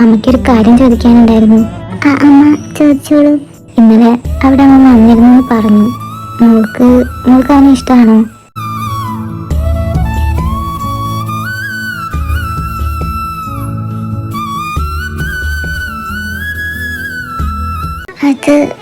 അമ്മയ്ക്കൊരു കാര്യം ചോദിക്കാനുണ്ടായിരുന്നു. ആ അമ്മ ചോദിച്ചോളൂ. ഇന്നലെ അവിടെ അമ്മ വന്നിരുന്നു എന്ന് പറഞ്ഞു. മോൾക്ക് മോൾക്ക് അവനെ ഇഷ്ടമാണോ? അത്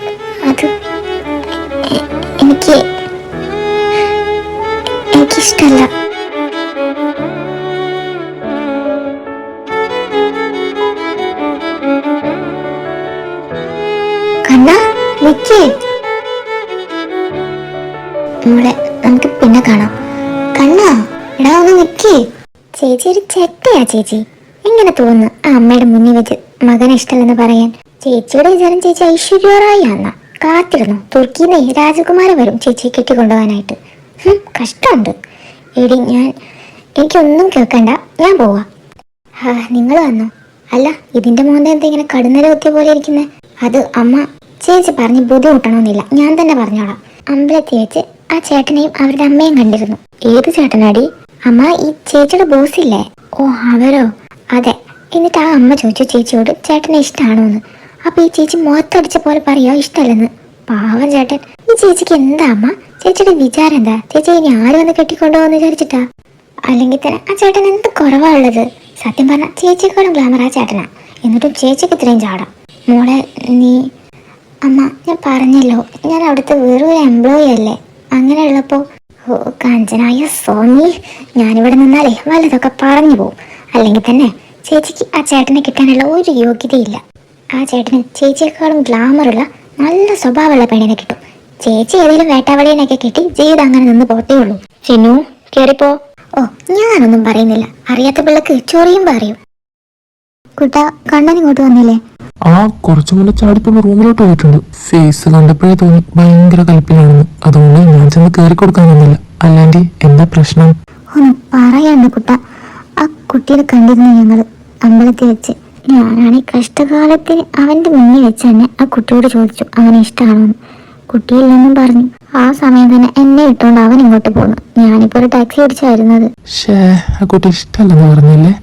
നിക്കേ മോളെ നമുക്ക് പിന്നെ കാണാം. കണ്ണാ? എടാ ഒന്ന് നിക്കേ. ചേച്ചി ഒരു ചെട്ടയാ ചേച്ചി. എങ്ങനെ തോന്നുന്നു ആ അമ്മയുടെ മുന്നിൽ വെച്ച് മകനെ ഇഷ്ടമല്ലെന്ന് പറയാൻ? ചേച്ചിയുടെ വിചാരം ചേച്ചി ഐശ്വര്യറായി ഐശ്വര്യറായിയാന്ന കാത്തിരുന്നു? തുർക്കിന്നേ രാജകുമാരൻ വരും ചേച്ചിയെ കെട്ടിക്കൊണ്ടുപോകാനായിട്ട്. കഷ്ടമുണ്ട്. എടി ഞാൻ എനിക്കൊന്നും കേൾക്കണ്ട. ഞാൻ പോവാ. ആ നിങ്ങൾ വന്നോ. അല്ല ഇതിന്റെ മോന്ത എന്താ ഇങ്ങനെ കടുന്നര കുത്തിയ പോലെ ഇരിക്കുന്നത് അത് അമ്മ ചേച്ചി പറഞ്ഞ് ബുദ്ധിമുട്ടണമെന്നില്ല ഞാൻ തന്നെ പറഞ്ഞോളാം. അമ്പലത്തിൽ വെച്ച് ആ ചേട്ടനെയും അവരുടെ അമ്മയും കണ്ടിരുന്നു. ഏത് ചേട്ടനാടി? അമ്മ ഈ ചേച്ചിയുടെ ബോസ് ഇല്ലേ ഓ അവരോ? അതെ. എന്നിട്ട് ആ അമ്മ ചോദിച്ചു ചേച്ചിയോട് ചേട്ടനെ ഇഷ്ടമാണോ എന്ന് അപ്പൊ ഈ ചേച്ചി മുഖത്തടിച്ച പോലെ പറയാ ഇഷ്ടമല്ലെന്ന് പാവം ചേട്ടൻ. ഈ ചേച്ചിക്ക് എന്താ അമ്മ? ചേച്ചിയുടെ വിചാരം എന്താ? ചേച്ചി ഇനി ആര് വന്ന് കെട്ടിക്കൊണ്ടുപോകുന്ന വിചാരിച്ചിട്ടാ? അല്ലെങ്കിൽ തന്നെ ആ ചേട്ടൻ എന്ത് കുറവാ ഉള്ളത്? സത്യം പറഞ്ഞ ചേച്ചിയെക്കാളും ഗ്ലാമർ ആ ചേട്ടനാ. എന്നിട്ടും ചേച്ചിക്ക് ഇത്രയും ചാടാം. മോളെ നീ അമ്മ ഞാൻ പറഞ്ഞല്ലോ ഞാൻ അവിടുത്തെ വേറൊരു ഒരു എംപ്ലോയി അല്ലേ? അങ്ങനെയുള്ളപ്പോൾ ഓ കാഞ്ചനായ സ്വാമി ഞാനിവിടെ നിന്നാലേ വലുതൊക്കെ പറഞ്ഞു പോവും. അല്ലെങ്കിൽ തന്നെ ചേച്ചിക്ക് ആ ചേട്ടനെ കിട്ടാനുള്ള ഒരു യോഗ്യതയില്ല. ആ ചേട്ടന് ചേച്ചിയെക്കാളും ഗ്ലാമറുള്ള നല്ല സ്വഭാവമുള്ള പെണ്ണിനെ കിട്ടും. ചേച്ചി ഏതെങ്കിലും വേട്ടാവളിയനൊക്കെ കിട്ടി ജീവിതം അങ്ങനെ നിന്ന് പോത്തേ ഉള്ളൂ. ചിന്നു കേറിപ്പോ. ഓ ഞാനൊന്നും പറയുന്നില്ല. അറിയാത്ത പിള്ളക്ക് ചൊറിയുമ്പോ അറിയും കുട്ട കണ്ണൻ ഇങ്ങോട്ട് വന്നില്ലേ? ആ കുറച്ചു മുന്നേ ചാടിപ്പോ റൂമിലോട്ട് പോയിട്ടുണ്ട്. ഫേസ് കണ്ടപ്പോഴേ തോന്നി ഭയങ്കര കൽപ്പിലാണെന്ന് അതുകൊണ്ട് ഞാൻ ചെന്ന് കയറി കൊടുക്കാൻ വന്നില്ല അല്ലാണ്ടി എന്താ പ്രശ്നം? പറയണ്ട കുട്ട. ആ കുട്ടിയെ കണ്ടിരുന്നു ഞങ്ങൾ. അമ്പലത്തിൽ വെച്ച്. ഞാനാണ് കഷ്ടകാലത്തിൽ അവന്റെ മുന്നിൽ വെച്ച് തന്നെ ആ കുട്ടിയോട് ചോദിച്ചു അവനെ ഇഷ്ടമാണോ കുട്ടിയില്ലെന്നും പറഞ്ഞു. ആ സമയം തന്നെ എന്നെ ഇട്ടുകൊണ്ട് അവൻ ഇങ്ങോട്ട് പോന്നു. ഞാനിപ്പോ ഒരു ടാക്സി അടിച്ചായിരുന്നത് ഷേ ആ കുട്ടി ഇഷ്ടമല്ലെന്ന് പറഞ്ഞില്ലേ?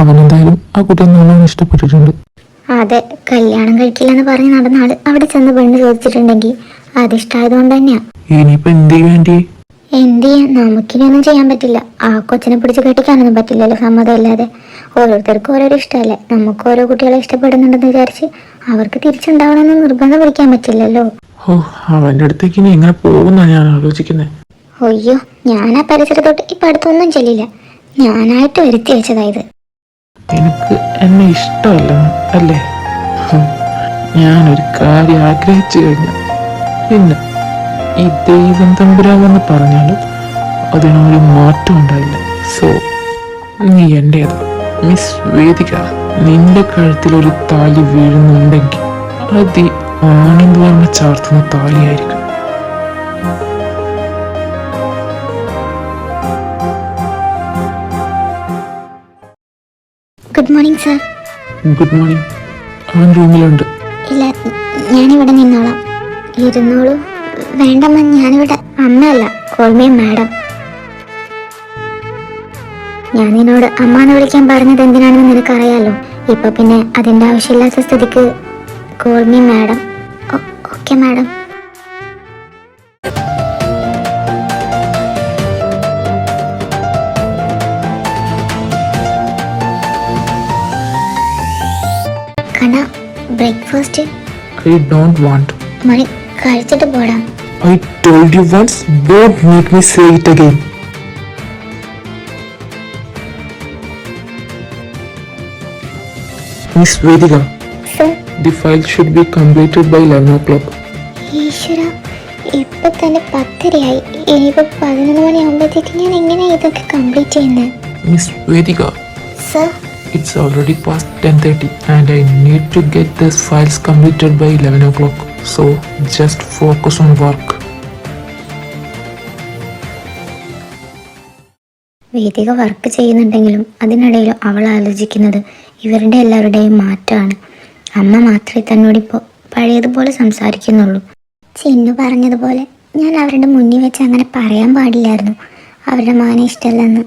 അവനെന്തായാലും ആ കുട്ടി നല്ലോണം ഇഷ്ടപ്പെട്ടിട്ടുണ്ട്. അതെ കല്യാണം കഴിക്കില്ലെന്ന് പറഞ്ഞ് നടന്ന ആൾ അവിടെ ചെന്ന് പെണ്ണ് ചോദിച്ചിട്ടുണ്ടെങ്കിൽ അത് ഇഷ്ടമായതുകൊണ്ട് തന്നെയാ. ഇനിയിപ്പോ എന്ത് വേണ്ടി എന്ത് ചെയ്യാൻ നമുക്കിനിയൊന്നും ചെയ്യാൻ പറ്റില്ല. ആ കൊച്ചിനെ പിടിച്ച് കെട്ടിക്കാനൊന്നും പറ്റില്ലല്ലോ സമ്മതമില്ലാതെ ഓരോരുത്തർക്കും ഓരോരോ ഇഷ്ടമല്ലേ? നമുക്ക് ഓരോ കുട്ടികളെ ഇഷ്ടപ്പെടുന്നുണ്ടെന്ന് വിചാരിച്ച് അവർക്ക് തിരിച്ചുണ്ടാവണമെന്ന് നിർബന്ധം പിടിക്കാൻ പറ്റില്ലല്ലോ. ഓ അവന്റെ അടുത്തേക്ക് ഇനി എങ്ങനെ പോകുന്ന ഞാൻ ആലോചിക്കുന്നത് അയ്യോ ഞാൻ ആ പരിസരത്തോട്ട് ഇപ്പൊ അടുത്തൊന്നും ചെല്ലില്ല. ഞാനായിട്ട് വരുത്തി വെച്ചതായത് എനിക്ക് എന്നെ ഇഷ്ടമല്ല അല്ലേ? ഞാനൊരു കാര്യം ആഗ്രഹിച്ചു കഴിഞ്ഞു. പിന്നെ ഈ ദൈവം തമ്പുരാമെന്ന് പറഞ്ഞാലും അതിനൊരു മാറ്റം ഉണ്ടായില്ല. സോ നീ എന്റെ മിസ് വേദിക നിന്റെ കഴുത്തിൽ ഒരു താലി വീഴുന്നുണ്ടെങ്കിൽ അത് ആനന്ദ് വർമ്മ ചാർത്തുന്ന താലിയായിരിക്കും. മോർണിംഗ് സർ ഗുഡ് മോർണിംഗ് അവൻ റൂമിലുണ്ട്. ഇല്ല ഞാനിവിടെ നിന്നോളാം. ഇരുന്നോളൂ. വേണ്ടമ്മ ഞാനിവിടെ അമ്മയല്ല. കോൾമേ മാഡം ഞാൻ നിന്നോട് അമ്മ എന്ന് വിളിക്കാൻ പറഞ്ഞത് എന്തിനാണെന്ന് നിനക്കറിയാലോ? ഇപ്പൊ പിന്നെ അതിന്റെ ആവശ്യമില്ലാത്ത സ്ഥിതിക്ക് call me madam okay madam breakfast I don't want Mani കഴിച്ചിട്ട് പോടാ. I told you once don't make me say it again. Miss Vedika, sir the file should be completed by 11 o'clock. ഈശ്വര ഇപ്പൊ തന്നെ പത്തരയായി. ഇനിയിപ്പോ പതിനൊന്ന് മണിയാകുമ്പോഴത്തേക്ക് ഞാൻ എങ്ങനെയാ ഇതൊക്കെ കംപ്ലീറ്റ് ചെയ്യുന്നത് miss Vedika sir it's already past 10.30 and I need to get these files completed by 11 o'clock. So just focus on work. Vedika work ചെയ്യുന്നുണ്ടെങ്കിലും അതിനിടയിൽ അവൾ ആലോചിക്കുന്നത് ഇവരുടെ എല്ലാവരുടെയും മാറ്റമാണ് അമ്മ മാത്രമേ തന്നോടിപ്പോൾ പഴയതുപോലെ സംസാരിക്കുന്നുള്ളൂ ചിന്നു പറഞ്ഞതുപോലെ ഞാൻ അവരുടെ മുന്നിൽ വെച്ച് അങ്ങനെ പറയാൻ പാടില്ലായിരുന്നു അവരുടെ മകനെ ഇഷ്ടമല്ലെന്ന്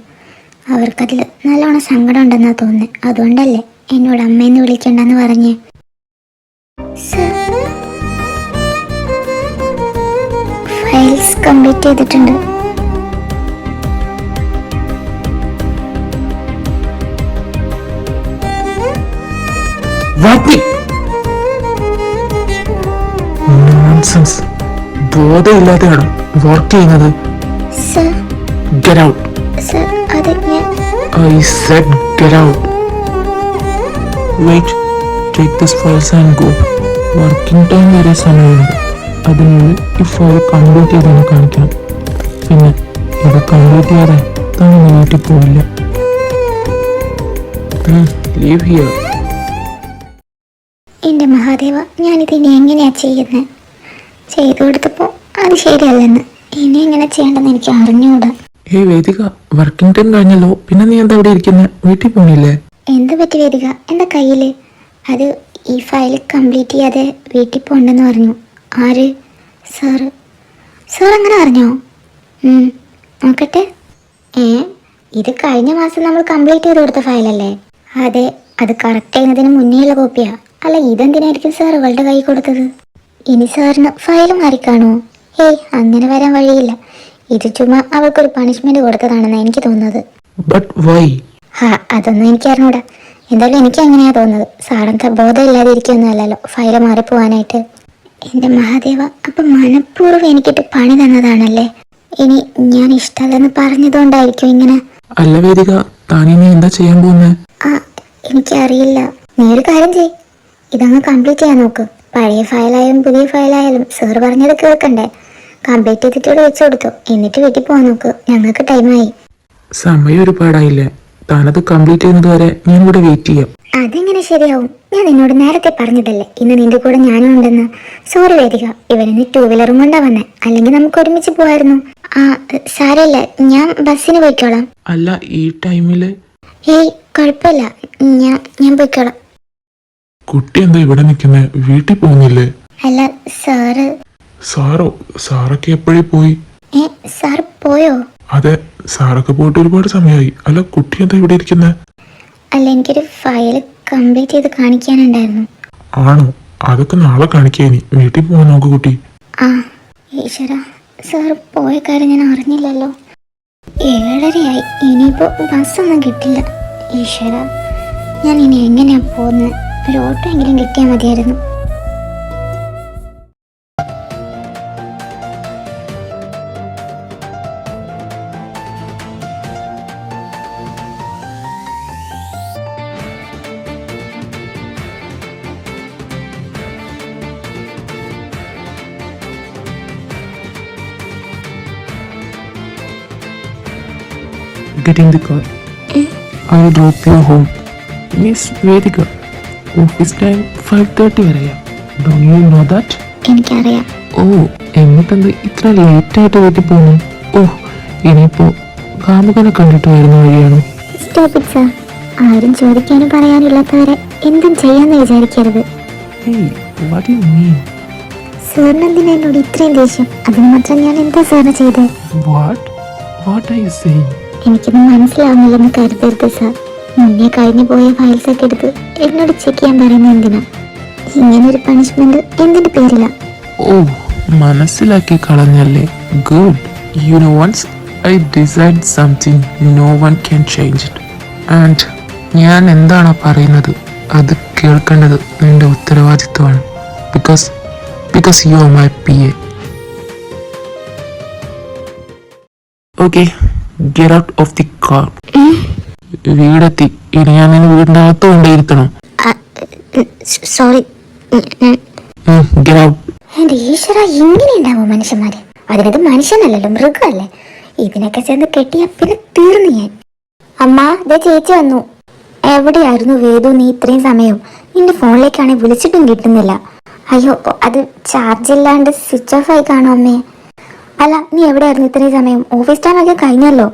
അവർക്കതിൽ നല്ലോണം സങ്കടം ഉണ്ടെന്നാ തോന്നുന്നത് അതുകൊണ്ടല്ലേ എന്നോട് അമ്മയെന്ന് വിളിക്കണ്ടെന്ന് പറഞ്ഞ്. ഫയൽസ് കംപ്ലീറ്റ് ചെയ്തിട്ടുണ്ട്. ബോധമില്ലാതെയാണ് വർക്ക് ചെയ്യുന്നത്? ഗെറ്റ് ഔട്ട് സർ അത് ഞാൻ I said get out wait take this files and go working time വരെ സമയമുണ്ട്. അതിനുള്ളിൽ ഈ ഫയൽ കംപ്ലീറ്റ് ചെയ്തെന്ന് കാണിക്കണം. പിന്നെ ഇത് കംപ്ലീറ്റ് ചെയ്യാതെ താൻ വീട്ടിൽ പോവില്ല. ലീവ് ഹിയർ എന്റെ മഹാദേവ ഞാനിത് ഇനി എങ്ങനെയാ ചെയ്യുന്നത് ചെയ്തു കൊടുത്തപ്പോൾ അത് ശരിയല്ലെന്ന്. ഇനി എങ്ങനെ ചെയ്യേണ്ടെന്ന് എനിക്ക് അറിഞ്ഞുകൂടാ ഏയ് വേദിക വർക്കിംഗ് ടൈം കഴിഞ്ഞല്ലോ. പിന്നെ നീ എന്താ ഇവിടെ ഇരിക്കുന്നത് വീട്ടിൽ പോണില്ലേ? എന്താ പറ്റി വേദിക? എന്താ കയ്യിൽ? അത് ഈ ഫയൽ കംപ്ലീറ്റ് ചെയ്യാതെ വീട്ടിൽ പോകണ്ടെന്ന് പറഞ്ഞു. ആര്? സാറ് സാർ അങ്ങനെ പറഞ്ഞോ? നോക്കട്ടെ. ഏ ഇത് കഴിഞ്ഞ മാസം നമ്മൾ കംപ്ലീറ്റ് ചെയ്ത് കൊടുത്ത ഫയലല്ലേ അതെ അത് കറക്റ്റ് ചെയ്യുന്നതിന് മുന്നേയുള്ള കോപ്പിയാ അല്ല ഇതെന്തിനായിരിക്കും സാർ ഇവളുടെ കൈ കൊടുത്തത്? ഇനി സാറിന് ഫയൽ മാറിക്കാണോ ഏയ് അങ്ങനെ വരാൻ വഴിയില്ല. ഇത് ചുമ്മാ അവൾക്കൊരു പണിഷ്മെന്റ് കൊടുത്തതാണെന്ന് എനിക്ക് തോന്നുന്നത്. ബട്ട് വൈ ഹാ അതൊന്നും എനിക്ക് അറിഞ്ഞൂടാ എന്തായാലും എനിക്ക് അങ്ങനെയാ തോന്നുന്നത്. സാറെന്താ ബോധമില്ലാതെ ഇരിക്കൊന്നുമല്ലല്ലോ ഫയൽ മാറിപ്പോവാനായിട്ട്. എന്റെ മഹാദേവ അപ്പം മനഃപൂർവം എനിക്കിട്ട് പണി തന്നതാണല്ലേ? ഇനി ഞാൻ ഇഷ്ടമല്ലെന്ന് പറഞ്ഞതുകൊണ്ടായിരിക്കും ഇങ്ങനെ. അല്ല വേദിക താനിനി എന്താ ചെയ്യാൻ പോകുന്നത് ആ എനിക്കറിയില്ല. നീ ഒരു കാര്യം ചെയ് ഇതങ്ങ് കംപ്ലീറ്റ് ചെയ്യാൻ നോക്ക്. പഴയ ഫയലായാലും പുതിയ ഫയലായാലും സാർ പറഞ്ഞത് കേൾക്കണ്ടേ? കംപ്ലീറ്റ് ചെയ്തിട്ട് ഇവിടെ വെച്ച് കൊടുത്തു. എന്നിട്ട് വീട്ടിൽ പോകാൻ നോക്ക്. ഞങ്ങൾക്ക് ടൈമായി സമയം ഒരുപാടായില്ലേ. താനത് കംപ്ലീറ്റ് ചെയ്യുന്നത് വരെ ഞാൻ ഇവിടെ വെയിറ്റ് ചെയ്യാം. അതെങ്ങനെ ശരിയാവും? ഞാൻ നിന്നോട് നേരത്തെ പറഞ്ഞതല്ലേ. ഇന്ന് നിന്റെ കൂടെ ഞാനും ഉണ്ടെന്ന്. സോറി വേദിക. ഇവനിന്ന് ടൂ വീലറും കൊണ്ടാ വന്നേ. അല്ലെങ്കിൽ നമുക്ക് ഒരുമിച്ച് പോവായിരുന്നു. ആ സാരല്ല ഞാൻ ബസ്സിന് പോയിക്കോളാം. അല്ല ഈ ടൈമിൽ ഏയ് കുഴപ്പമില്ല. ഞാൻ ഞാൻ പോയിക്കോളാം. കുട്ടി എന്താ ഇവിടെ നിൽക്കുന്നത് വീട്ടിൽ പോകുന്നില്ലേ? അല്ല സാറ് സാറോ സാറൊക്കെ എപ്പോഴേ പോയി? ഏ സാർ പോയോ? അതെ സാറൊക്കെ പോയിട്ട് ഒരുപാട് സമയമായി അല്ല കുട്ടി എന്താ ഇവിടെ ഇരിക്കുന്നത് അല്ല എനിക്കൊരു ഫയൽ കംപ്ലീറ്റ് ചെയ്ത് കാണിക്കാനുണ്ടായിരുന്നു. ആണോ? അതൊക്കെ നാളെ കാണിക്കാനി വീട്ടിൽ പോവാൻ നോക്ക് കുട്ടി. ആ ഈശ്വര സാർ പോയ കാര്യം ഞാൻ അറിഞ്ഞില്ലല്ലോ. ഏഴരയായി. ഇനിയിപ്പോൾ ബസ്സൊന്നും കിട്ടില്ല. ഈശ്വര ഞാൻ ഇനി എങ്ങനെയാ പോകുന്നത് ഒരു ഓട്ടോ എങ്കിലും കിട്ടിയാൽ മതിയായിരുന്നു. Get in the car. Eh? I'll drop you home. Miss Vedika, office time five thirty വരെയാ. Do you know that എനിക്കറിയാം. ഓ എന്നിട്ടെന്ത് ഇത്ര ലേറ്റ് ആയിട്ട് വീട്ടിൽ പോകുന്നു ഓ ഇനിയിപ്പോ കാമുകനെ കണ്ടിട്ട് വരുന്ന വഴിയാണോ? സ്റ്റോപ്പിഡ് സാർ ആരും ചോദിക്കാനും പറയാനില്ലാത്തവരെ എന്തും ചെയ്യാന്ന് വിചാരിക്കരുത്. ഹേയ് വാട്ട് യു മീൻ സാറിന് എന്നോട് ഇത്രയും ദേഷ്യം? അതിന് മാത്രം ഞാൻ എന്താ സാറിന് ചെയ്തത് what what are you saying എനിക്കൊന്നും മനസ്സിലാവുന്നില്ലെന്ന് കരുതരുത് സാർ മുന്നേ കഴിഞ്ഞു പോയ ഫയൽസ് ഒക്കെ എടുത്ത് എന്നോട് ചെക്ക് ചെയ്യാൻ പറയുന്നത് എന്തിനാ? ഇങ്ങനെ ഒരു പണിഷ്മെന്റ് എന്തിന്റെ പേരില? ഓ മനസ്സിലാക്കി കളഞ്ഞല്ലേ. Good you know once I decide something no one can change it and ഞാൻ എന്താണ് പറയുന്നത്? അത് കേൾക്കേണ്ടത് നിന്റെ ഉത്തരവാദിത്വമാണ്. Because because you are my P A okay get out of the car വീടെത്തി. ഇനി ഞാൻ നിന്നെ വീടിന്റെ അകത്ത് കൊണ്ടേയിരുത്തണം സോറി എന്റെ ഈശ്വര ഇങ്ങനെ ഉണ്ടാവും മനുഷ്യന്മാര്? അതിനത് മനുഷ്യനല്ലല്ലോ മൃഗമല്ലേ? ഇതിനൊക്കെ ചേർന്ന് കെട്ടിയ പിന്നെ തീർന്നു ഞാൻ. അമ്മ ദേ ചേച്ചി വന്നു. എവിടെയായിരുന്നു വേദു നീ ഇത്രയും സമയം? നിന്റെ ഫോണിലേക്കാണെങ്കിൽ വിളിച്ചിട്ടും കിട്ടുന്നില്ല. അയ്യോ അത് ചാർജ് ഇല്ലാണ്ട് സ്വിച്ച് ഓഫ് ആയി കാണോ അമ്മേ. അല്ല നീ എവിടെയായിരുന്നു ഇത്രയും സമയം? ഓഫീസ് ടൈം ഒക്കെ കഴിഞ്ഞല്ലോ.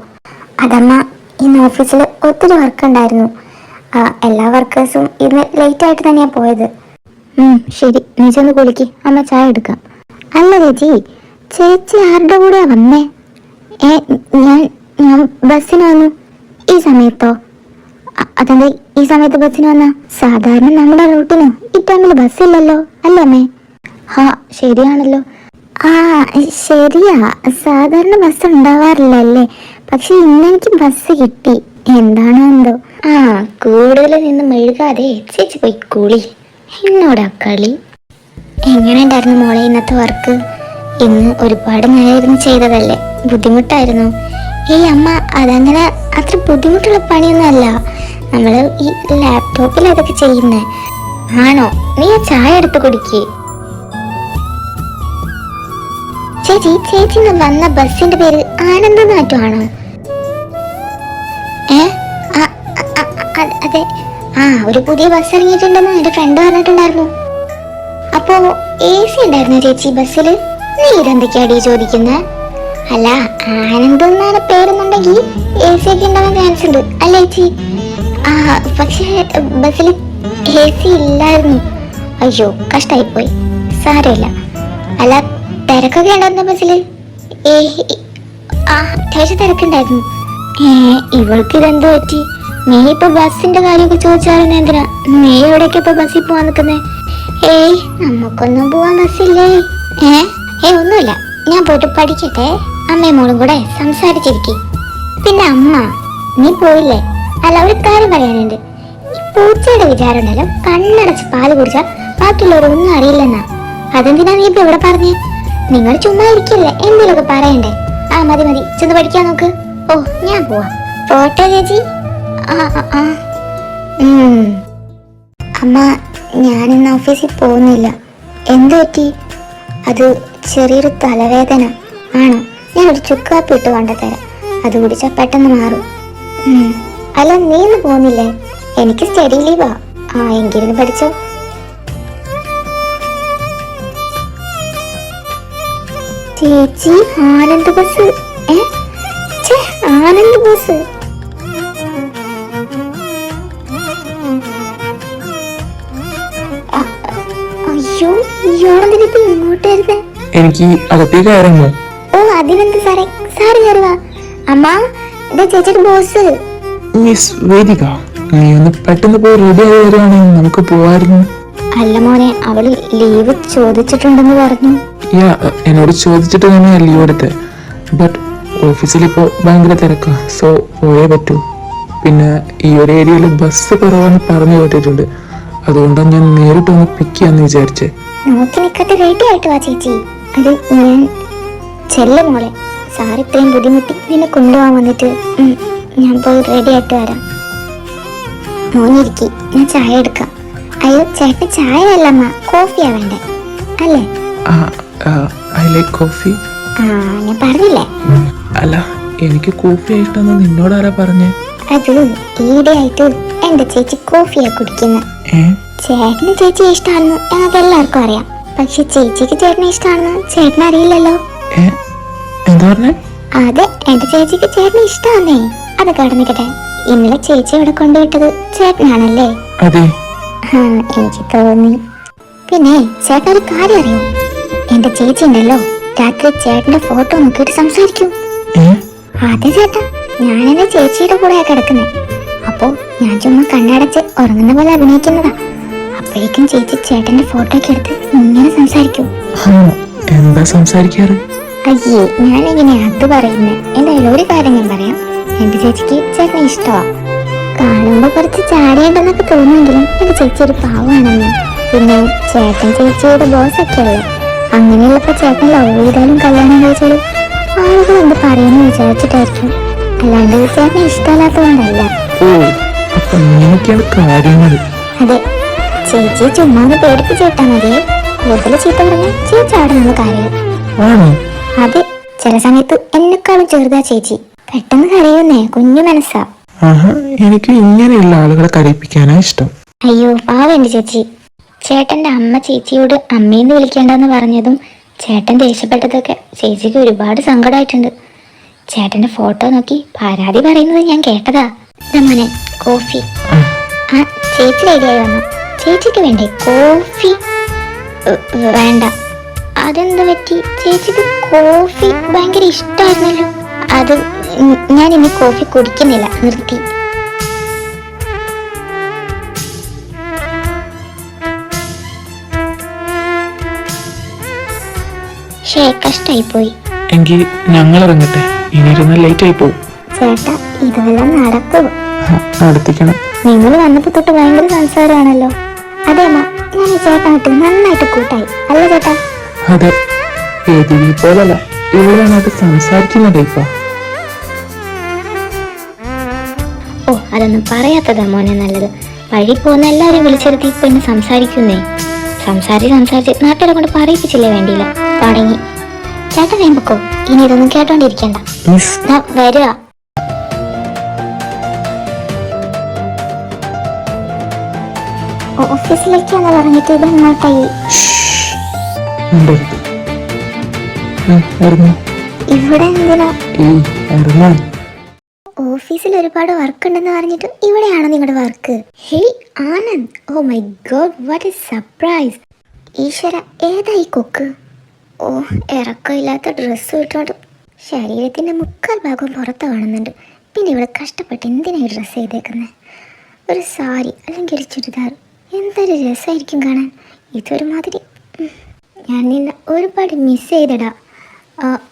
അതമ്മ ഇന്ന് ഓഫീസിൽ ഒത്തിരി വർക്ക് ഉണ്ടായിരുന്നു. എല്ലാ വർക്കേഴ്സും ഇന്ന് ലേറ്റ് ആയിട്ട് തന്നെയാണ് പോയത്. ശരി. നീ ചെന്ന് കുളിക്ക്. അമ്മ ചായ എടുക്കാം. അല്ല ചേച്ചി. ചേച്ചി ആരുടെ കൂടെയാ വന്നേ? ഏ ഞാൻ ഞാൻ ബസ്സിന് വന്നു. ഈ സമയത്തോ? അതെന്താ ഈ സമയത്ത് ബസ്സിന് വന്ന? സാധാരണ നമ്മുടെ റൂട്ടിന് ഈ ടൈമിൽ ബസ്സില്ലല്ലോ. അല്ലേ അമ്മേ? ഹാ ശരിയാണല്ലോ. ആ ശരിയാ. സാധാരണ ബസ് ഉണ്ടാവാറില്ലല്ലേ? പക്ഷെ ഇന്നെനിക്ക് ബസ് കിട്ടി. എന്താണ് എന്തോ. ആ കൂടുതൽ നിന്ന് മെഴുകാതെ ചേച്ചി പോയി കുളി. എന്നോടാ കളി? എങ്ങനെ ഉണ്ടായിരുന്നു മോളെ ഇന്നത്തെ വർക്ക്? ഇന്ന് ഒരുപാട് നേരം ചെയ്തതല്ലേ? ബുദ്ധിമുട്ടായിരുന്നു. ഏയ് അമ്മ അതങ്ങനെ അത്ര ബുദ്ധിമുട്ടുള്ള പണിയൊന്നുമല്ല. നമ്മൾ ഈ ലാപ്ടോപ്പിൽ അതൊക്കെ ചെയ്യുന്നേ? ആണോ? നീ ആ ചായ എടുത്ത് കുടിക്ക്. ചേച്ചി ചേച്ചി വന്ന ബസ്സിന്റെ പേര് ആനന്ദനാറ്റമാണോ ഏ? ആ, ആ, ആ, അ- അതെ. ആ ഒരു പുതിയ ബസ് ഇറങ്ങിയിട്ടുണ്ടെന്ന് എന്റെ ഫ്രണ്ട് പറഞ്ഞിട്ടുണ്ടായിരുന്നു. അപ്പോ എ സി ഉണ്ടായിരുന്നു ചേച്ചി ബസ്സിൽ നീ ഇതെന്തൊക്കെയാടി ചോദിക്കുന്നേ? അല്ല ആനന്ദ് എന്നാണ് പേരെന്നുണ്ടെങ്കിൽ എ സി ഒക്കെ ഉണ്ടാവാൻ ചാൻസ് ഉണ്ട് അല്ലേ ചേച്ചി? ആ പക്ഷേ ബസ്സിൽ എ സി ഇല്ലായിരുന്നു. അയ്യോ കഷ്ടായിപ്പോയി. സാരമില്ല. അല്ല തിരക്കൊക്കെ ഉണ്ടായിരുന്ന ബസ്സിൽ അത്യാവശ്യം തിരക്കുണ്ടായിരുന്നു. ഇവൾക്ക് ഇതെന്ത് പറ്റി? നീ ഇപ്പൊ ബസ്സിന്റെ കാര്യമൊക്കെ ചോദിച്ചാലും എന്തിനാ? നീ എവിടേക്ക് ഇപ്പൊ ബസ്സിൽ പോവാൻ നിൽക്കുന്നേ? ഏയ് നമുക്കൊന്നും പോവാൻ ബസ്സില്ലേ? ഏ ഏ ഒന്നുമില്ല. ഞാൻ പോയിട്ട് പഠിക്കട്ടെ. അമ്മയും മോളും കൂടെ സംസാരിച്ചിരിക്കും. പിന്നെ അമ്മ നീ പോയില്ലേ? അല്ല ഒരു കാര്യം പറയാനുണ്ട്. ഈ പൂച്ചയുടെ വിചാരം ഉണ്ടല്ലോ കണ്ണടച്ച് പാൽ കുടിച്ചാൽ ബാക്കിയുള്ളവരൊന്നും അറിയില്ലെന്നാ. അതെന്തിനാ നീ ഇപ്പൊ ഇവിടെ പറഞ്ഞേ? നിങ്ങൾ ചുമ്മാ ഇരിക്കല്ലേ എന്തെങ്കിലുമൊക്കെ പറയണ്ടേ? ആ മതി മതി. ചെന്ന് പഠിക്കാൻ നോക്ക്. ഓ ഞാൻ പോവാ. പോട്ടെ ചേച്ചി? ആ ആ. അമ്മ ഞാനിന്ന് ഓഫീസിൽ പോകുന്നില്ല. എന്ത് പറ്റി? അത് ചെറിയൊരു തലവേദന ആണോ. ഞാനൊരു ചുക്കാപ്പി ഇട്ട് കൊണ്ടുതരാം അത് കുടിച്ചാൽ പെട്ടെന്ന് മാറും. അല്ല നീ ഇന്ന് പോകുന്നില്ലേ? എനിക്ക് സ്റ്റഡി ലീവാ. ആ എങ്കിരുന്ന് പഠിച്ചോ. ചേച്ചി ആനന്ദ് ബസ്. ആനന്ദ് ബസ്. അയ്യോ ഇയാളെന്തിനാ ഇപ്പൊ ഇങ്ങോട്ട് വരുന്നേ? എനിക്ക് അകത്തേക്ക് കയറുമോ ഓ അതിനെന്ത് സാറേ? സാറ് കയറുക അമ്മ ഇതാ ചേച്ചിയുടെ ബോസ്. മിസ് വേദിക നീ ഒന്ന് പെട്ടെന്ന് പോയി റെഡി ആയി വരികയാണെങ്കിൽ നമുക്ക് പോവായിരുന്നു. അല്ല മോനെ അവൾ ലീവ് ചോദിച്ചിട്ടുണ്ടെന്ന് പറഞ്ഞു. യാ എന്നോട് ചോദിച്ചിട്ട് തന്നെ ലീവ് എടുത്തത് ബട്ട് ഓഫീസിൽ ഇപ്പോൾ ഭയങ്കര തിരക്കാ സോ പോയേ പറ്റൂ. പിന്നെ ഈ ഒരു ഏരിയയിൽ ബസ് കുറവാന്ന് പറഞ്ഞു കേട്ടിട്ടുണ്ട്. അതുകൊണ്ടാണ് ഞാൻ നേരിട്ട് ഒന്ന് പിക്ക് ചെയ്യാന്ന് വിചാരിച്ചേ. നോക്കി നിൽക്കാത്ത റെഡി ആയിട്ട് വാ ചേച്ചി. അത് ഞാൻ ചെല്ല മോളെ. സാർ ഇത്രയും ബുദ്ധിമുട്ടി നിന്നെ കൊണ്ടുപോകാൻ വന്നിട്ട്. ഞാൻ പോയി റെഡി ആയിട്ട് വരാം. മോനിരിക്കി ഞാൻ ചായ എടുക്കാം. അയ്യോ ചേട്ടൻ ചായ അല്ലമ്മ കോഫിയാ വേണ്ടേ? അല്ലേ? I like coffee. ആ ഞാൻ പറഞ്ഞില്ലേ? അല്ല എനിക്ക് കോഫി ആയിട്ടെന്ന് നിന്നോട് ആരാ പറഞ്ഞേ? അത് ഈയിടെയായിട്ട് എന്റെ ചേച്ചി കോഫിയാ കുടിക്കുന്നത് ചേട്ടന് ചേച്ചി ഇഷ്ടമാണെന്ന് ഞങ്ങൾക്ക് എല്ലാവർക്കും അറിയാം. പക്ഷെ ചേച്ചിക്ക് ചേട്ടനെ ഇഷ്ടമാണെന്ന് ചേട്ടന് അറിയില്ലല്ലോ. എന്താ പറഞ്ഞേ? അതെ എന്റെ ചേച്ചിക്ക് ചേട്ടനെ ഇഷ്ടമാണേ അത് കടന്നിക്കട്ടെ. ഇന്നലെ ചേച്ചി ഇവിടെ കൊണ്ടുവിട്ടത് ചേട്ടനാണല്ലേ? അതെ. എനിക്ക് തോന്നി. പിന്നെ ചേട്ടൻ ഒരു കാര്യം അറിയോ? എന്റെ ചേച്ചി ഉണ്ടല്ലോ. രാത്രി ചേട്ടന്റെ ഫോട്ടോ നോക്കിയിട്ട് സംസാരിക്കും. അതെ ചേട്ടാ ഞാൻ എന്റെ ചേച്ചിയുടെ കൂടെയാ കിടക്കുന്നത് അപ്പോ ഞാൻ ചുമ്മാ കണ്ണടച്ച് ഉറങ്ങുന്ന പോലെ അഭിനയിക്കുന്നതാ. അപ്പോഴേക്കും ചേച്ചി ചേട്ടന്റെ ഫോട്ടോ ഒക്കെ എടുത്ത് ഇങ്ങനെ സംസാരിക്കും. എന്താ സംസാരിക്കാറ്? അയ്യേ ഞാൻ എങ്ങനെ അത് പറയുന്നത് എന്തായാലും ഒരു കാര്യം ഞാൻ പറയാം. എന്റെ ചേച്ചിക്ക് ചേട്ടനെ ഇഷ്ടമാ കാണുമ്പോ കുറച്ച് ചാടേണ്ടെന്നൊക്കെ തോന്നുമെങ്കിലും എന്റെ ചേച്ചി ഒരു പാവമാണെന്ന് പിന്നെ ചേട്ടൻ ചേച്ചിയുടെ ബോസ് ഒക്കെ അല്ലേ അങ്ങനെയുള്ളപ്പോ ചേട്ടൻ ലവ് ചെയ്താലും കല്യാണം കഴിച്ചാലും ആളുകൾ എന്ത് പറയുന്നു വിചാരിച്ചിട്ടായിരിക്കും. അല്ലാണ്ട് ചേട്ടനെ ഇഷ്ടമല്ലാത്തതുകൊണ്ടല്ല. അതെ ചേച്ചി ചുമ്മാ പേടിച്ച് പേടിപ്പിച്ചേട്ടാ മതിയെ കൂടുതൽ ചീത്ത പറഞ്ഞാൽ ചേച്ചി അവിടെ കാര്യം. അതെ ചില സമയത്ത് എന്നെക്കാളും ചെറുതാ ചേച്ചി. പെട്ടെന്ന് കരയുന്നേ കുഞ്ഞു മനസ്സാ. ആഹാ എനിക്ക് ഇങ്ങനെയുള്ള ആളുകളെ കരയിപ്പിക്കാനാ ഇഷ്ടം. അയ്യോ പാവണ്ട് ചേച്ചി. ചേട്ടന്റെ അമ്മ ചേച്ചിയോട് അമ്മയെന്ന് വിളിക്കേണ്ടെന്ന് പറഞ്ഞതും ചേട്ടൻ ദേഷ്യപ്പെട്ടതൊക്കെ ചേച്ചിക്ക് ഒരുപാട് സങ്കടമായിട്ടുണ്ട് ചേട്ടന്റെ ഫോട്ടോ നോക്കി പരാതി പറയുന്നത് ഞാൻ കേട്ടതാ. മോനെ കോഫി. ആ, ചേച്ചി റെഡിയായി വന്നു. ചേച്ചിക്ക് വേണ്ടേ കോഫി? വേണ്ട. അതെന്താ പറ്റി? ചേച്ചിക്ക് കോഫി ഭയങ്കര ഇഷ്ടമായിരുന്നല്ലോ അത് ഞാൻ ഇനി കോഫി കുടിക്കുന്നില്ല നിർത്തി. ശേ കഷ്ടായി പോയി എങ്കിൽ ഞങ്ങൾ ഇറങ്ങട്ടെ ഇനി ഇരുന്ന് ലേറ്റ് ആയി പോകും ചേട്ടാ ഇതെല്ലാം നടക്കുമോ നടത്തിക്കണം. നിങ്ങൾ വന്നപ്പോ തൊട്ട് ഭയങ്കര സംസാരമാണല്ലോ. അതെ അമ്മ ഞാൻ ചേട്ടനായിട്ട് നന്നായിട്ട് കൂട്ടായി. അല്ല ചേട്ടാ? അതെ ഏത് പോലല്ല ഇവരാണ് അത് സംസാരിക്കുന്നത് ഇപ്പൊ. അതൊന്നും പറയാത്തതാ മോനെ നല്ലത്. വഴി പോകുന്ന എല്ലാവരും വിളിച്ചെടുത്ത് ഇപ്പൊ എന്നെ സംസാരിക്കുന്നേ. സംസാരിച്ച് സംസാരിച്ച് നാട്ടുകാരെ കൊണ്ട് പറയിപ്പിച്ചില്ലേ വേണ്ടിയില്ല. തുടങ്ങി. ചേട്ടൻ വേമ്പക്കോ ഇനി ഇതൊന്നും കേട്ടോണ്ടിരിക്കണ്ട. വരുക. ഓഫീസിലേക്കാന്ന് പറഞ്ഞിട്ട് ഇത് ഇറങ്ങ്. ഇവിടെ എന്തിനാ? ഓഫീസിൽ ഒരുപാട് വർക്ക് ഉണ്ടെന്ന് പറഞ്ഞിട്ട് ഇവിടെയാണോ നിങ്ങളുടെ work hey Anand. Oh my god what is surprise ഈശ്വര ഏതായി കൊക്ക്? ഓ ഇറക്കമില്ലാത്ത ഡ്രസ്സ് ഇട്ടുകൊണ്ട് ശരീരത്തിന്റെ മുക്കാൽ ഭാഗവും പുറത്ത് കാണുന്നുണ്ട്. പിന്നെ ഇവിടെ കഷ്ടപ്പെട്ട് എന്തിനാണ് ഈ ഡ്രസ്സ് ചെയ്തേക്കുന്നത് ഒരു സാരി അല്ലെങ്കിൽ ഒരു ചുരിദാർ. എന്തൊരു രസമായിരിക്കും കാണാൻ. ഇതൊരു മാതിരി. ഞാൻ നിന്നെ ഒരുപാട് മിസ് ചെയ്തടാ.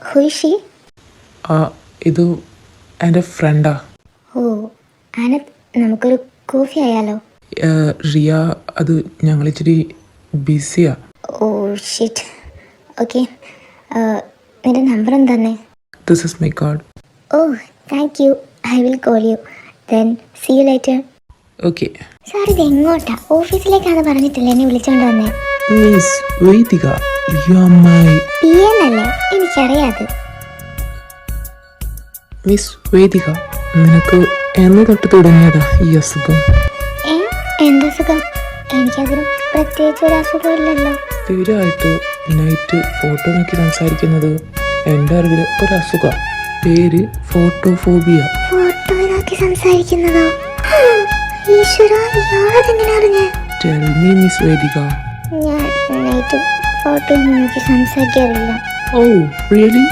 ഹുഷി ഇത് എന്റെ ഫ്രണ്ടാ ഓ അനത് നമുക്കൊരു കോഫി ആയാലോ? റിയ അത് ഞങ്ങൾ ഇച്ചിരി ബിസിയാ ഓ ഷിറ്റ് ഓക്കെ നിന്റെ നമ്പർ എന്താണ്? This is my card oh thank you I will call you then see you later okay sir ഇത് എങ്ങോട്ടാ? ഓഫീസിലേക്കാണ് പറഞ്ഞിട്ടില്ല എന്നെ വിളിച്ചോണ്ട് വന്നേ? Miss Vaidika you are my P N അല്ലേ? എനിക്കറിയാത് മിസ് വേദിക നിനക്ക് എന്ന് തൊട്ട് തുടങ്ങിയതാ ഈ അസുഖം? ഏ? എന്താ സുഖം എനിക്കതിന് പ്രത്യേകിച്ച് ഒരു അസുഖമില്ലല്ലോ തീരായിട്ട് നൈറ്റ് ഫോട്ടോ നോക്കി സംസാരിക്കുന്നത് എന്റെ അറിവിൽ ഒരു അസുഖം പേര് ഫോട്ടോഫോബിയ ഫോട്ടോ നോക്കി സംസാരിക്കുന്നതോ? ഈശ്വര ഇയാളതെങ്ങനെ അറിഞ്ഞേ? ടെൽ മീ മിസ് വേദിക ഞാൻ നൈറ്റ് ഫോട്ടോ നോക്കി സംസാരിക്കാറില്ല. ഓ really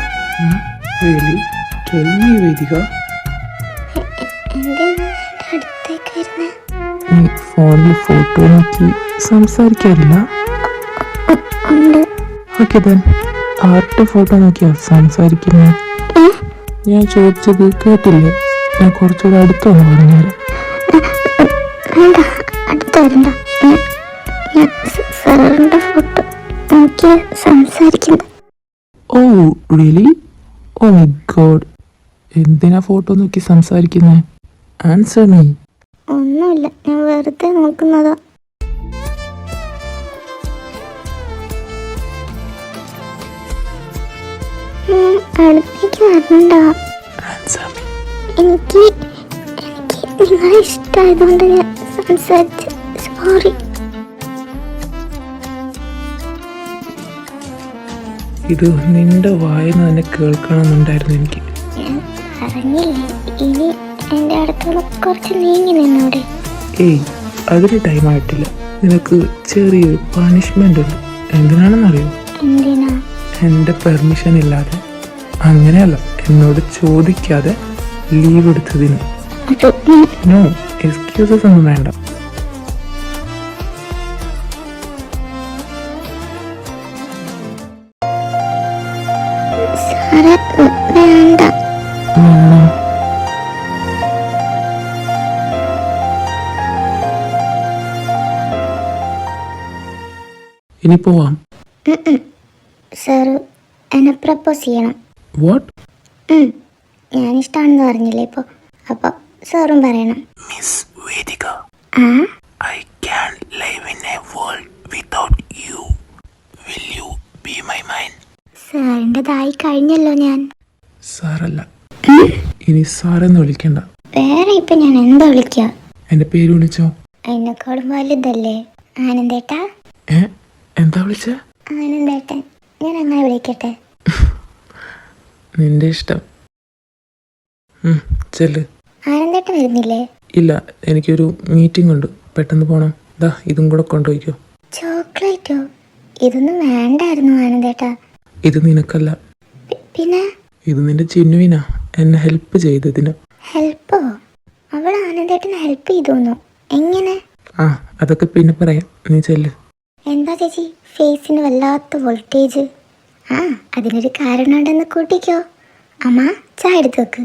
really tell me Vedika എന്തിനാ എന്റെ അടുത്തേക്ക് വരുന്നേ നീ ഫോണിൽ ഫോട്ടോ നോക്കി സംസാരിക്കാറില്ല. ഓക്കെ ദൻ ആരുടെ ഫോട്ടോ നോക്കിയാ സംസാരിക്കുന്നത് ഏ? ഞാൻ ചോദിച്ചത് കേട്ടില്ലേ? ഞാൻ കുറച്ചുകൂടെ അടുത്തൊന്ന് പറഞ്ഞുതരാം oh really oh my God എന്തിനാ ഫോട്ടോ നോക്കി സംസാരിക്കുന്നേ? ആൻസർ മീ ഒന്നുമില്ല ഞാൻ വെറുതെ നോക്കുന്നതാ. അടുത്തേക്ക് വരണ്ട. ആൻസർ മീ എനിക്ക് എനിക്ക് നിങ്ങളെ ഇഷ്ടമായതുകൊണ്ട് ഞാൻ സംസാരിച്ച് സോറി ഇത് നിന്റെ വായന തന്നെ കേൾക്കണമെന്നുണ്ടായിരുന്നു എനിക്ക്. ഞാൻ ഇനി എന്റെ അടുത്തുള്ള കുറച്ച് നീങ്ങി നിന്നോടെ. ഏയ് അതിന് ടൈം ആയിട്ടില്ല. നിനക്ക് ചെറിയൊരു പണിഷ്മെന്റ് ഉണ്ട്. എന്തിനാണെന്നറിയോ? എന്തിനാ? എന്റെ പെർമിഷൻ ഇല്ലാതെ. അങ്ങനെയല്ല എന്നോട് ചോദിക്കാതെ ലീവ് എടുത്തതിന്. നോ എക്സ്ക്യൂസസ് ഒന്നും വേണ്ട. ഇനി പോവാം. സാറ് എന്നെ പ്രപ്പോസ് ചെയ്യണം. വാട്ട് ഉം. ഞാൻ ഇഷ്ടമാണെന്ന് പറഞ്ഞില്ലേ ഇപ്പൊ. അപ്പോൾ സാറും പറയണം. മിസ് വേദിക ആ? I can live in a world without you will you be my mind സാറിന്റെതായി കഴിഞ്ഞല്ലോ ഞാൻ. സാറല്ല. ഇനി സാറെന്ന് വിളിക്കണ്ട. വേറെ ഇപ്പം ഞാൻ എന്താ വിളിക്കുക എന്റെ പേര് വിളിച്ചോ? എന്നെക്കാളും വലുതല്ലേ. ആനന്ദേട്ടാ? ഏ? എന്താ വിളിച്ച? ആനന്ദേട്ടൻ. ഞാൻ അങ്ങനെ വിളിക്കട്ടെ. നിന്റെ ഇഷ്ടം. ചെല്ല്. ആനന്ദേട്ടൻ വരുന്നില്ലേ? ഇല്ല എനിക്കൊരു മീറ്റിംഗ് ഉണ്ട്. പെട്ടെന്ന് പോണം. ദാ ഇതും കൂടെ കൊണ്ടുപോയിക്കോ. ചോക്ലേറ്റോ? ഇതൊന്നും വേണ്ടായിരുന്നു ആനന്ദേട്ടാ. ഇത് നിനക്കല്ല. പിന്നെ? ഇത് നിന്റെ ചിന്നുവിനാ. എന്നെ ഹെൽപ്പ് ചെയ്തതിന്. ഹെൽപ്പോ? അവൾ ആനന്ദേട്ടനെ ഹെൽപ്പ് ചെയ്തു എങ്ങനെ? ആ അതൊക്കെ പിന്നെ പറയാം. നീ ചെല്ല്. എന്താ ചേച്ചി? ഫേസിന് വല്ലാത്ത വോൾട്ടേജ്. ആ അതിനൊരു കാരണമുണ്ടെന്ന് കൂട്ടിക്കോ. അമ്മ ചായ എടുത്ത് വെക്ക്.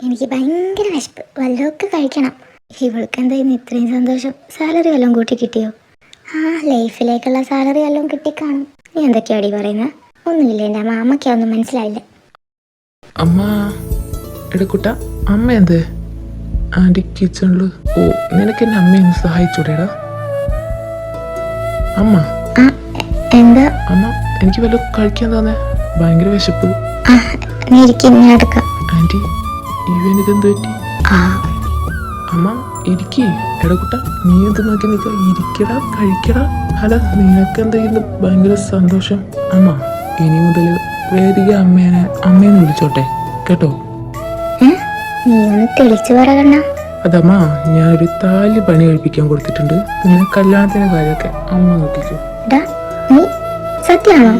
എനിക്ക് ഭയങ്കര വിശപ്പ്. വല്ലതൊക്കെ കഴിക്കണം. ഇവൾക്ക് എന്തായിരുന്നു ഇത്രയും സന്തോഷം? സാലറി വല്ലതും കൂട്ടി കിട്ടിയോ? ആ ലൈഫിലേക്കുള്ള സാലറി വല്ലതും കിട്ടിക്കാണും. നീ എന്തൊക്കെയാടി പറയുന്നത് ഒന്നുമില്ല എന്റെ അമ്മ അമ്മയ്ക്കൊന്നും മനസ്സിലായില്ല. അമ്മ എടുക്കൂട്ട അമ്മ എന്ത്? ആന്റി കിച്ചണിൽ. ഓ നിനക്ക് എന്റെ അമ്മയൊന്ന് സഹായിച്ചൂടേടാ. അമ്മ. എന്താ? അമ്മ എനിക്ക് വല്ല കഴിക്കാൻ തന്നെ ഭയങ്കര വിശപ്പ്. ആ നീ ഇരിക്കും ഞാൻ എടുക്കാം ആന്റി ഇവനിതെന്ത് പറ്റി? അമ്മ ഇരിക്കേ. എടക്കുട്ട നീ എന്ത് നോക്കി നിൽക്ക ഇരിക്കടാ കഴിക്കടാ. അല്ല നിനക്ക് എന്താ ഭയങ്കര സന്തോഷം? അമ്മ ഇനി മുതൽ വേദിക അമ്മേനെ അമ്മേനെ വിളിച്ചോട്ടെ. കേട്ടോ? നീ ഒന്ന് തെളിച്ചു പറയണ അതമ്മ ഞാനൊരു താലി പണി കഴിപ്പിക്കാൻ കൊടുത്തിട്ടുണ്ട്. പിന്നെ കല്യാണത്തിന്റെ കാര്യമൊക്കെ അമ്മ നോക്കിക്കോ. ഡാ നീ സത്യമാണോ